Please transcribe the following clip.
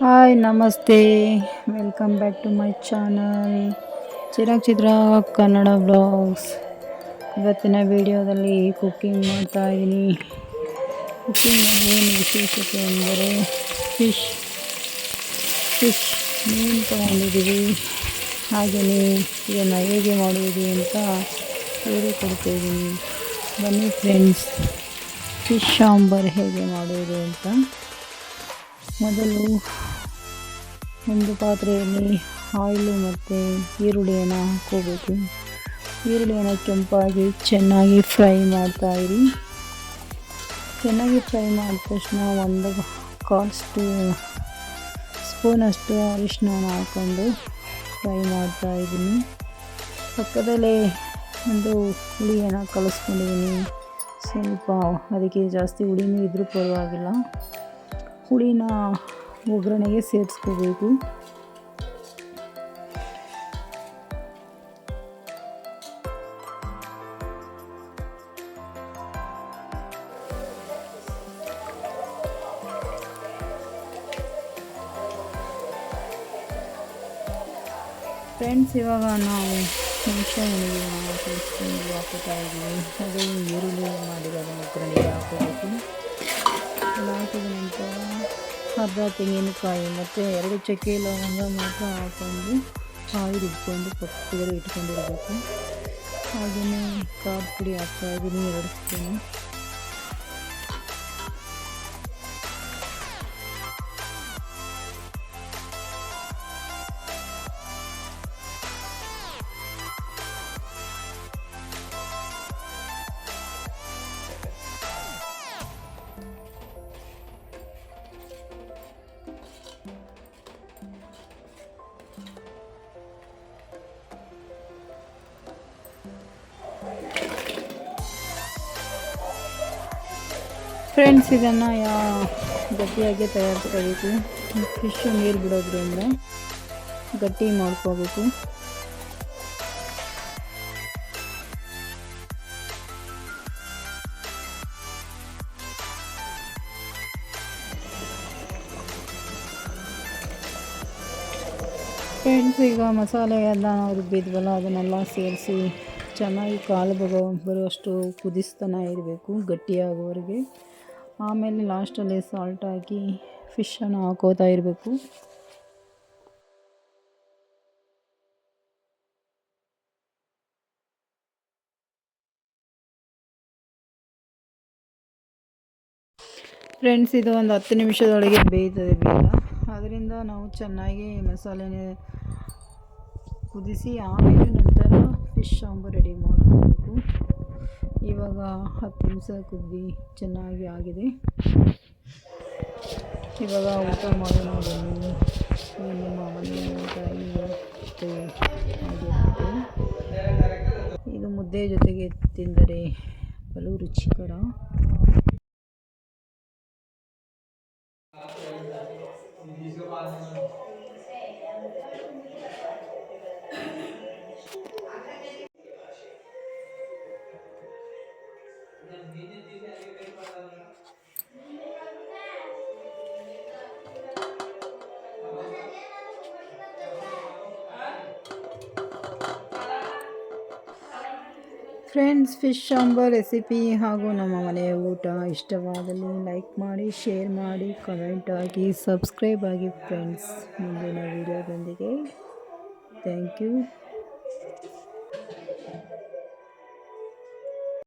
Hi, namaste. Welcome back to my channel Chirag Chitra Kannada blogs ಇವತ್ತಿನ ವಿಡಿಯೋದಲ್ಲಿ cooking ಮಾಡ್ತಾ ಇದ್ದೀನಿ. ಕುಕ್ಕಿಂಗಲ್ಲಿ ಏನು ವಿಶೇಷತೆ ಅಂದರೆ ಫಿಶ್. ಫಿಶ್ ಮೀನು ತೊಗೊಂಡಿದ್ದೀವಿ. ಹಾಗೆಯೇ ಇದನ್ನು ಹೇಗೆ ಮಾಡುವುದು ಅಂತ ಹೇಳಿಕೊಡ್ತಾಯಿದ್ದೀನಿ ಬನ್ನಿ ಫ್ರೆಂಡ್ಸ್ ಫಿಶ್ ಸಾಂಬಾರು ಹೇಗೆ ಮಾಡುವುದು ಅಂತ. ಮೊದಲು ಒಂದು ಪಾತ್ರೆಯಲ್ಲಿ ಆಯಿಲು ಮತ್ತು ಈರುಳ್ಳಿಯನ್ನು ಹಾಕೋಬೇಕು ಈರುಳ್ಳಿಯನ್ನು ಕೆಂಪಾಗಿ ಚೆನ್ನಾಗಿ ಫ್ರೈ ಮಾಡ್ತಾಯಿರಿ ಚೆನ್ನಾಗಿ ಫ್ರೈ ಮಾಡಿದ ತಕ್ಷಣ ಒಂದು ಕಾಲ್ಸ್ಟು ಸ್ಪೂ, ಸ್ಪೂನಷ್ಟು ಅರಿಶಿನ ಹಾಕ್ಕೊಂಡು ಫ್ರೈ ಮಾಡ್ತಾಯಿದ್ದೀನಿ ಪಕ್ಕದಲ್ಲೇ ಒಂದು ಹುಳಿಯನ್ನು ಕಲಿಸ್ಕೊಂಡಿದ್ದೀನಿ. ಸ್ವಲ್ಪ ಅದಕ್ಕೆ ಜಾಸ್ತಿ ಹುಳಿನೂ ಇದ್ದರೂ ಪರವಾಗಿಲ್ಲ. ಹುಳಿನ ಒಗ್ಗರಣೆಗೆ ಸೇರಿಸ್ಕೋಬೇಕು. ಫ್ರೆಂಡ್ಸ್, ಇವಾಗ ನಾವು ಮೆಣಸಿನ ಹುಳಿ ಹಾಕೋತಾ ಇದ್ದೀವಿ. ಅದು ಈರುಳ್ಳಿ ಮಾಡಿರೋದು, ಒಗ್ಗರಣೆಗೆ ಹಾಕೋಬೇಕು ಹಾಕಿದ ನಂತರ ಅರ್ಧ ತೆಂಗಿನಕಾಯಿ ಮತ್ತು ಎರಡು ಚಕ್ಕೆ ಲವಂಗ ಮಾತ್ರ ಹಾಕ್ಕೊಂಡು ಕಾಯಿ ರುಬ್ಕೊಂಡು ಪಕ್ಕದಲ್ಲಿ ಇಟ್ಕೊಂಡಿರಬೇಕು ಹಾಗೆಯೇ ಖಾರ ಪುಡಿ ಹಾಕ್ತಾಯಿದ್ದೀನಿ ಎರಡು ಸ್ಪೂನು ಫ್ರೆಂಡ್ಸ್ ಇದನ್ನು, ಯಾ, ಗಟ್ಟಿಯಾಗಿ ತಯಾರಿಸ್ಕೋಬೇಕು. ಫಿಶ್ ನೀರು ಬಿಡೋದ್ರಿಂದ ಗಟ್ಟಿ ಮಾಡ್ಕೋಬೇಕು. ಫ್ರೆಂಡ್ಸ್ ಈಗ ಮಸಾಲೆ ಎಲ್ಲ ರುಬ್ಬಿದ್ವಲ್ಲ, ಅದನ್ನೆಲ್ಲ ಸೇರಿಸಿ ಚೆನ್ನಾಗಿ ಕಾಲು ಬರೋ ಬರುವಷ್ಟು ಕುದಿಸ್ತಾನೆ ಇರಬೇಕು ಗಟ್ಟಿಯಾಗೋವರೆಗೆ. ಆಮೇಲೆ ಲಾಸ್ಟಲ್ಲಿ ಸಾಲ್ಟ್ ಹಾಕಿ ಫಿಶನ್ನು ಹಾಕೋತಾ ಇರಬೇಕು. ಫ್ರೆಂಡ್ಸ್ ಇದು ಒಂದು ಹತ್ತು ನಿಮಿಷದೊಳಗೆ ಬೇಯ್ತದೆ ಬೇಗ. ಅದರಿಂದ ನಾವು ಚೆನ್ನಾಗಿ ಮಸಾಲೆನೇ ಕುದಿಸಿ, ಆಮೇಲೆ ನಂತರ ಫಿಶ್ ಸಾಂಬಾರು ರೆಡಿ ಮಾಡಬೇಕು ಇವಾಗ ಹತ್ತು ನಿಮಿಷ ಕುದ್ದಿ ಚೆನ್ನಾಗಿ ಆಗಿದೆ. ಇವಾಗ ಊಟ ಮಾಡೋಣ ನಮ್ಮ ಮನೆಯ ಊಟ ಇದು ಮುದ್ದೆ ಜೊತೆಗೆ ತಿಂದರೆ ಬಲು ರುಚಿಕರ. ಫ್ರೆಂಡ್ಸ್ ಫಿಶ್ ಸಾಂಬಾರ್ ರೆಸಿಪಿ ಹಾಗೂ ನಮ್ಮ ಮನೆಯ ಊಟ ಇಷ್ಟವಾದಲ್ಲಿ ಲೈಕ್ ಮಾಡಿ ಶೇರ್ ಮಾಡಿ ಕಮೆಂಟ್ ಆಗಿ ಸಬ್ಸ್ಕ್ರೈಬ್ ಆಗಿ ಫ್ರೆಂಡ್ಸ್ ಮುಂದಿನ ವೀಡಿಯೋದೊಂದಿಗೆ ಥ್ಯಾಂಕ್ ಯು